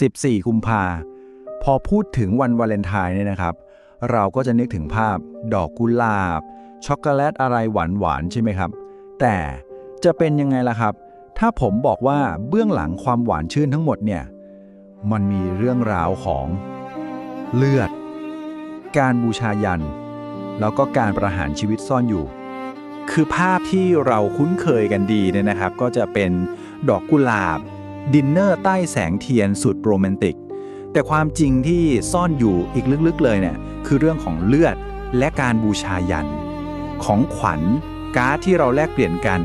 14 กุมภาพอพูดถึงวันวาเลนไทน์เนี่ยนะครับ เราก็จะนึกถึงภาพดอกกุหลาบ ช็อกโกแลตอะไรหวานๆใช่ไหมครับ แต่จะเป็นยังไงล่ะครับ ถ้าผมบอกว่าเบื้องหลังความหวานชื่นทั้งหมดเนี่ย มันมีเรื่องราวของเลือด การบูชายัน แล้วก็การประหารชีวิตซ่อนอยู่ คือภาพที่เราคุ้นเคยกันดีเนี่ยนะครับ ก็จะเป็นดอกกุหลาบ ดินเนอร์ใต้แสงเทียนสุดโรแมนติก แต่ความจริงที่ซ่อนอยู่อีกลึกๆเลยเนี่ยคือเรื่องของเลือดและการบูชายัน ของขวัญการ์ดที่เราแลกเปลี่ยนกัน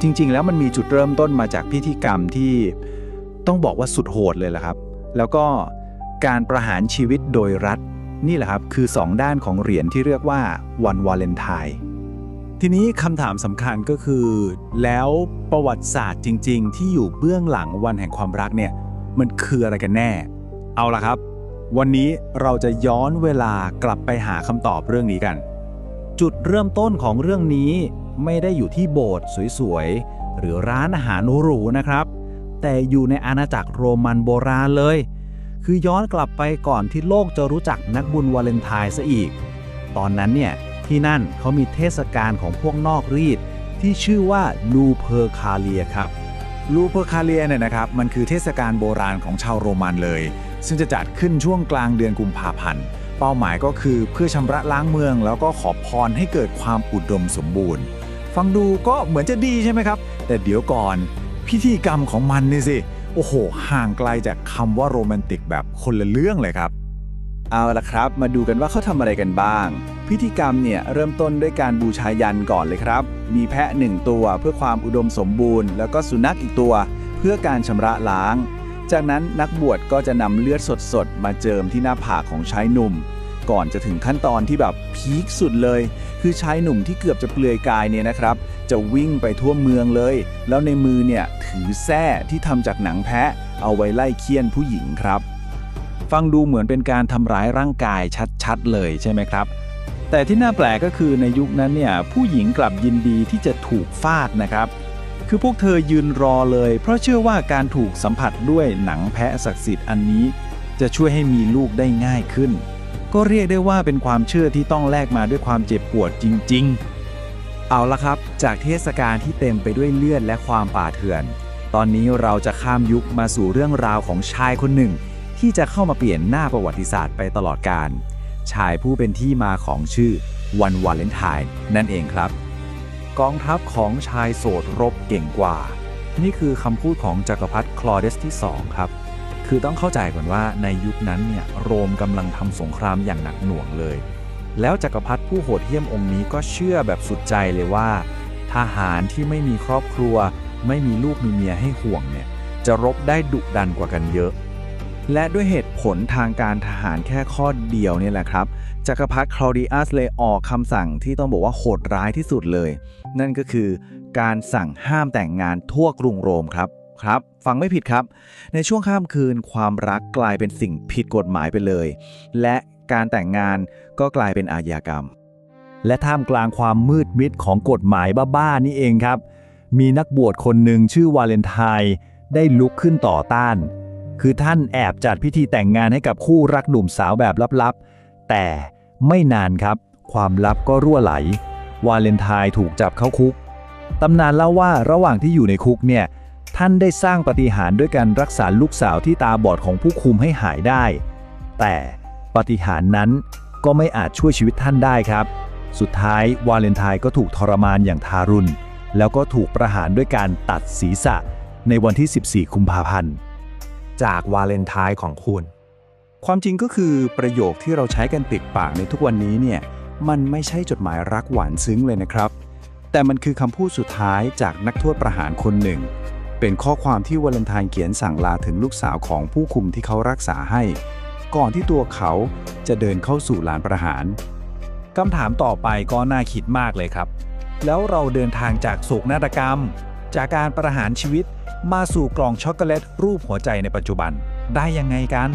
จริง ๆ แล้วมันมีจุดเริ่มต้นมาจากพิธีกรรมที่ต้องบอกว่าสุดโหดเลยละครับ แล้วก็การประหารชีวิตโดยรัฐ นี่แหละครับคือ 2 ด้านของเหรียญที่เรียกว่าวันวาเลนไทน์ ทีนี้คำถามสำคัญก็คือ แล้วประวัติศาสตร์จริง ๆ ที่อยู่เบื้องหลังวันแห่งความรักเนี่ย มันคืออะไรกันแน่ เอาล่ะครับ วันนี้เราจะย้อนเวลากลับไปหาคำตอบเรื่องนี้กัน จุดเริ่มต้นของเรื่องนี้ไม่ได้อยู่ที่โบสถ์สวยๆ หรือร้านอาหารหรูๆนะครับ แต่อยู่ในอาณาจักรโรมันโบราณเลย คือย้อนกลับไปก่อนที่โลกจะรู้จักนักบุญวาเลนไทน์ซะอีก ตอนนั้นเนี่ย ที่นั่นเขามีเทศกาลของพวกนอกรีดที่ชื่อว่าลูเพอร์คาเลียครับลูเพอร์คาเลียเนี่ยนะครับมันคือเทศกาลโบราณของชาวโรมันเลย ซึ่งจะจัดขึ้นช่วงกลางเดือนกุมภาพันธ์เป้าหมายก็คือเพื่อชำระล้างเมือง แล้วก็ขอพรให้เกิดความอุดมสมบูรณ์ ฟังดูก็เหมือนจะดีใช่ไหมครับ แต่เดี๋ยวก่อนพิธีกรรมของมันนี่สิ โอ้โห ห่างไกลจากคำว่าโรแมนติกแบบคนละเรื่องเลยครับ เอาละครับ มาดูกันว่าเขาทำอะไรกันบ้าง พิธีกรรมเนี่ยเริ่มต้นด้วยการบูชายันก่อนเลยครับ มีแพะหนึ่งตัวเพื่อความอุดมสมบูรณ์ แล้วก็สุนัขอีกตัว เพื่อการชำระล้าง จากนั้นนักบวชก็จะนำเลือดสดๆ มาเจิมที่หน้าผากของชายหนุ่ม ก่อนจะถึงขั้นตอนที่แบบพีคสุดเลย คือชายหนุ่มที่เกือบจะเปลือยกายเนี่ยนะครับ จะวิ่งไปทั่วเมืองเลย แล้วในมือเนี่ยถือแส้ที่ทำจากหนังแพะ เอาไว้ไล่เคี่ยนผู้หญิงครับ ฟังดูเหมือนเป็นการทำร้ายร่างกายชัดๆเลยใช่ไหมครับ แต่ที่น่าแปลกก็คือในยุคนั้นเนี่ยผู้หญิงกลับยินดีที่จะถูกฟาดนะครับ คือพวกเธอยืนรอเลย เพราะเชื่อว่าการถูกสัมผัสด้วยหนังแพะศักดิ์สิทธิ์อันนี้ จะช่วยให้มีลูกได้ง่ายขึ้น ก็เรียกได้ว่าเป็นความเชื่อที่ต้องแลกมาด้วยความเจ็บปวดจริง ๆ เอาละครับ จากเทศกาลที่เต็มไปด้วยเลือดและความป่าเถื่อน ตอนนี้เราจะข้ามยุคมาสู่เรื่องราวของชายคนหนึ่ง ที่จะเข้ามาเปลี่ยนหน้าประวัติศาสตร์ไปตลอดกาลชายผู้เป็นที่มาของชื่อวันวาเลนไทน์นั่นเองครับ กองทัพของชายโสดรบเก่งกว่า นี่คือคำพูดของจักรพรรดิคลอเดสที่ 2 ครับ คือต้องเข้าใจก่อนว่าในยุคนั้นเนี่ยโรมกำลังทำสงครามอย่างหนักหน่วงเลย แล้วจักรพรรดิผู้โหดเหี้ยมองค์นี้ก็เชื่อแบบสุดใจเลยว่า ทหารที่ไม่มีครอบครัว ไม่มีลูกมีเมียให้ห่วงเนี่ยจะรบได้ดุดันกว่ากันเยอะ และด้วยเหตุผลทางการทหารแค่ข้อเดียวเนี่ยแหละครับจักรพรรดิคลอดิอัสเลยออกคำสั่งที่ต้องบอกว่าโหดร้ายที่สุดเลย นั่นก็คือการสั่งห้ามแต่งงานทั่วกรุงโรมครับครับ ฟังไม่ผิดครับ ในช่วงข้ามคืนความรักกลายเป็นสิ่งผิดกฎหมายไปเลย และการแต่งงานก็กลายเป็นอาญากรรม และท่ามกลางความมืดมิดของกฎหมายบ้าๆนี่เองครับ มีนักบวชคนหนึ่งชื่อวาเลนไทน์ได้ลุกขึ้นต่อต้าน คือท่านแอบจัดพิธีแต่งงานให้กับคู่รักหนุ่มสาวแบบลับๆ แต่ไม่นานครับ ความลับก็รั่วไหล วาเลนไทน์ถูกจับเข้าคุก ตำนานเล่าว่าระหว่างที่อยู่ในคุกเนี่ย ท่านได้สร้างปฏิหารด้วยการรักษาลูกสาวที่ตาบอดของผู้คุมให้หายได้ แต่ปฏิหารนั้นก็ไม่อาจช่วยชีวิตท่านได้ครับ สุดท้ายวาเลนไทน์ก็ถูกทรมานอย่างทารุณ แล้วก็ถูกประหารด้วยการตัดศีรษะในวันที่ 14 กุมภาพันธ์ จากวาเลนไทน์ของคุณ ความจริงก็คือประโยคที่เราใช้กันติดปากในทุกวันนี้เนี่ยมันไม่ใช่จดหมายรักหวานซึ้งเลยนะครับ แต่มันคือคำพูดสุดท้ายจากนักโทษประหารคนหนึ่ง เป็นข้อความที่วาเลนไทน์เขียนสั่งลาถึงลูกสาวของผู้คุมที่เขารักษาให้ ก่อนที่ตัวเขาจะเดินเข้าสู่ลานประหารคำถามต่อไปก็น่าคิดมากเลยครับ แล้วเราเดินทางจากโศกนาฏกรรม จากการประหารชีวิต มาสู่กล่องช็อกโกแลตรูปหัวใจในปัจจุบันได้ยังไงกัน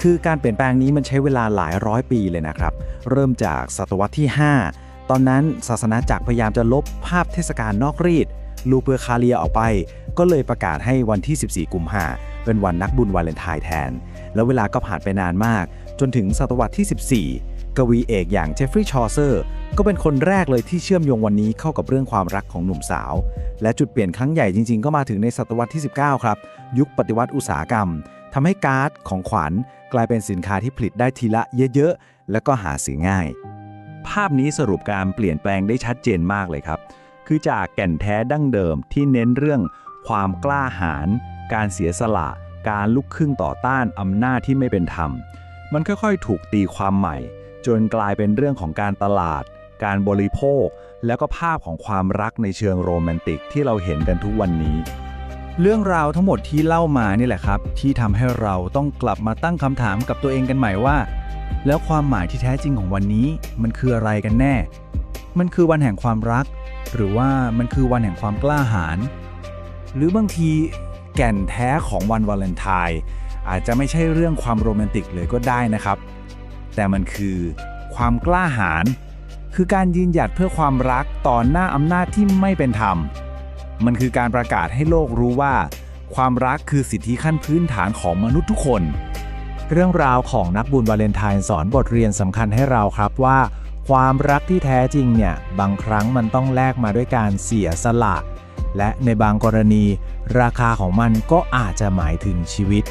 คือการเปลี่ยนแปลงนี้มันใช้เวลาหลายร้อยปีเลยนะครับ เริ่มจากศตวรรษที่ 5 ตอนนั้นศาสนาจักรพยายามจะลบภาพเทศกาลนอกรีดลูเปอร์คาเลียออกไป ก็เลยประกาศให้วันที่ 14 กุมภาเป็นวันนักบุญวาเลนไทน์แทน แล้วเวลาก็ผ่านไปนานมาก จนถึงศตวรรษที่ 14 กวีเอกอย่างเจฟฟรีย์ชอเซอร์ก็เป็นคนแรกเลยที่เชื่อมโยงวันนี้เข้ากับเรื่องความรักของหนุ่มสาว และจุดเปลี่ยนครั้งใหญ่จริงๆ ก็มาถึงในศตวรรษที่ 19 ครับ ยุคปฏิวัติอุตสาหกรรมทำให้การ์ดของขวัญกลายเป็นสินค้าที่ผลิตได้ทีละเยอะๆ แล้วก็หาซื้อง่าย ภาพนี้สรุปการเปลี่ยนแปลงได้ชัดเจนมากเลยครับ คือจากแก่นแท้ดั้งเดิมที่เน้นเรื่อง ความกล้าหาญการเสียสละ การลุกขึ้นต่อต้านอำนาจที่ไม่เป็นธรรม มันค่อยๆ ถูกตีความใหม่ จนกลายเป็นเรื่องของการตลาด การบริโภค แล้วก็ภาพของความรักในเชิงโรแมนติกที่เราเห็นกันทุกวันนี้ เรื่องราวทั้งหมดที่เล่ามานี่แหละครับ ที่ทำให้เราต้องกลับมาตั้งคำถามกับตัวเองกันใหม่ว่า แล้วความหมายที่แท้จริงของวันนี้ มันคืออะไรกันแน่ มันคือวันแห่งความรัก หรือว่ามันคือวันแห่งความกล้าหาญหรือบางทีแก่นแท้ของวันวาเลนไทน์อาจจะไม่ใช่เรื่องความโรแมนติกเลยก็ได้นะครับ แต่มันคือความกล้าหาญคือการยืนหยัดเพื่อความรักต่อหน้าอำนาจที่ไม่เป็นธรรม มันคือการประกาศให้โลกรู้ว่า ความรักคือสิทธิขั้นพื้นฐานของมนุษย์ทุกคน เรื่องราวของนักบุญวาเลนไทน์สอนบทเรียนสำคัญให้เราครับว่า ความรักที่แท้จริงเนี่ย บางครั้งมันต้องแลกมาด้วยการเสียสละ และในบางกรณี ราคาของมันก็อาจจะหมายถึงชีวิต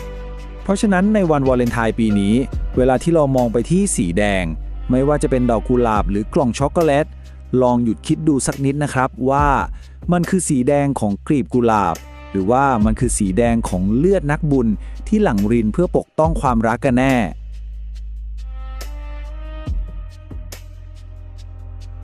เพราะฉะนั้นในวันวาเลนไทน์ปีนี้ เวลาที่เรามองไปที่สีแดง ไม่ว่าจะเป็นดอกกุหลาบหรือกล่องช็อกโกแลต ลองหยุดคิดดูสักนิดนะครับว่ามันคือสีแดงของกลีบกุหลาบ หรือว่ามันคือสีแดงของเลือดนักบุญที่หลั่งรินเพื่อปกต้องความรักกันแน่